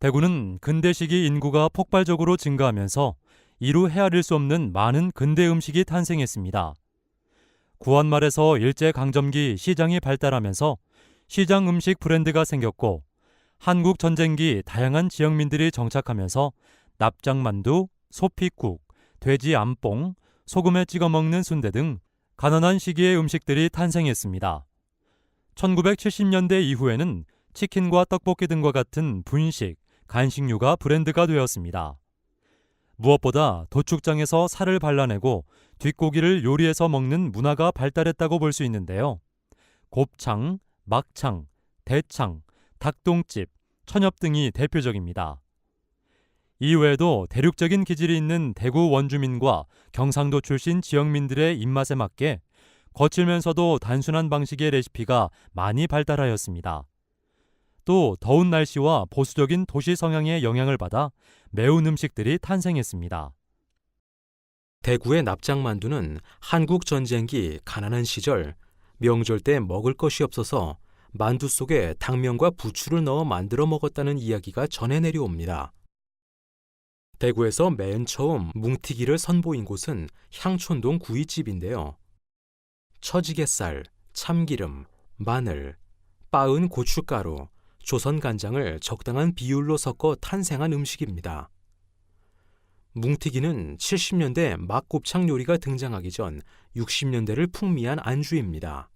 대구는 근대 시기 인구가 폭발적으로 증가하면서 이루 헤아릴 수 없는 많은 근대 음식이 탄생했습니다. 구한말에서 일제강점기 시장이 발달하면서 시장 음식 브랜드가 생겼고 한국 전쟁기 다양한 지역민들이 정착하면서 납작만두, 소피국, 돼지 암뽕, 소금에 찍어 먹는 순대 등 가난한 시기의 음식들이 탄생했습니다. 1970년대 이후에는 치킨과 떡볶이 등과 같은 분식, 간식류가 브랜드가 되었습니다. 무엇보다 도축장에서 살을 발라내고 뒷고기를 요리해서 먹는 문화가 발달했다고 볼 수 있는데요. 곱창, 막창, 대창, 닭똥집, 천엽 등이 대표적입니다. 이외에도 대륙적인 기질이 있는 대구 원주민과 경상도 출신 지역민들의 입맛에 맞게 거칠면서도 단순한 방식의 레시피가 많이 발달하였습니다. 또 더운 날씨와 보수적인 도시 성향의 영향을 받아 매운 음식들이 탄생했습니다. 대구의 납작만두는 한국 전쟁기 가난한 시절 명절 때 먹을 것이 없어서 만두 속에 당면과 부추를 넣어 만들어 먹었다는 이야기가 전해 내려옵니다. 대구에서 맨 처음 뭉티기를 선보인 곳은 향촌동 구이집인데요. 처지게살, 참기름, 마늘, 빻은 고춧가루, 조선 간장을 적당한 비율로 섞어 탄생한 음식입니다. 뭉티기는 70년대 막 곱창 요리가 등장하기 전 60년대를 풍미한 안주입니다.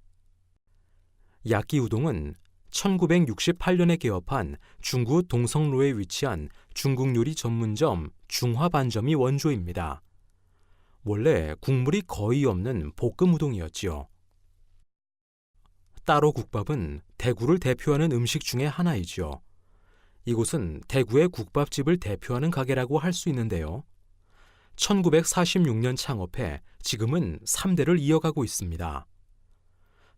야끼 우동은 1968년에 개업한 중구 동성로에 위치한 중국 요리 전문점 중화반점이 원조입니다. 원래 국물이 거의 없는 볶음 우동이었지요. 따로 국밥은 대구를 대표하는 음식 중의 하나이죠. 이곳은 대구의 국밥집을 대표하는 가게라고 할 수 있는데요. 1946년 창업해 지금은 3대를 이어가고 있습니다.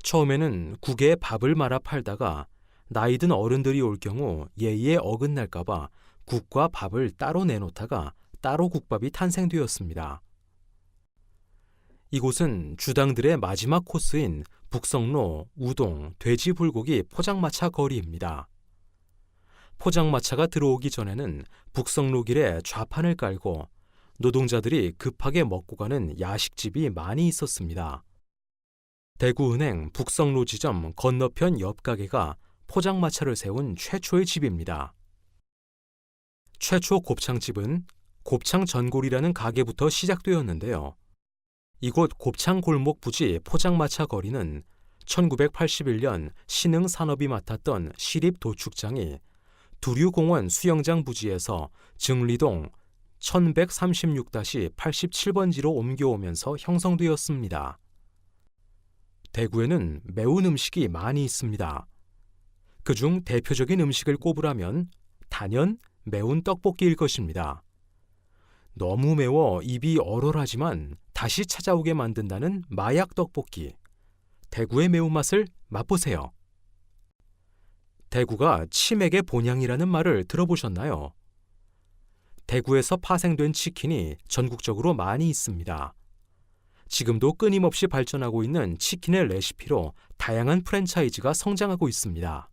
처음에는 국에 밥을 말아 팔다가 나이 든 어른들이 올 경우 예의에 어긋날까봐 국과 밥을 따로 내놓다가 따로 국밥이 탄생되었습니다. 이곳은 주당들의 마지막 코스인 북성로 우동 돼지 불고기 포장마차 거리입니다. 포장마차가 들어오기 전에는 북성로 길에 좌판을 깔고 노동자들이 급하게 먹고 가는 야식집이 많이 있었습니다. 대구은행 북성로 지점 건너편 옆 가게가 포장마차를 세운 최초의 집입니다. 최초 곱창집은 곱창 전골이라는 가게부터 시작되었는데요. 이곳 곱창 골목 부지 포장마차 거리는 1981년 신흥 산업이 맡았던 시립 도축장이 두류공원 수영장 부지에서 증리동 1136-87번지로 옮겨오면서 형성되었습니다. 대구에는 매운 음식이 많이 있습니다. 그중 대표적인 음식을 꼽으라면 단연 매운 떡볶이일 것입니다. 너무 매워 입이 얼얼하지만 다시 찾아오게 만든다는 마약 떡볶이. 대구의 매운맛을 맛보세요. 대구가 치맥의 본향이라는 말을 들어보셨나요? 대구에서 파생된 치킨이 전국적으로 많이 있습니다. 지금도 끊임없이 발전하고 있는 치킨의 레시피로 다양한 프랜차이즈가 성장하고 있습니다.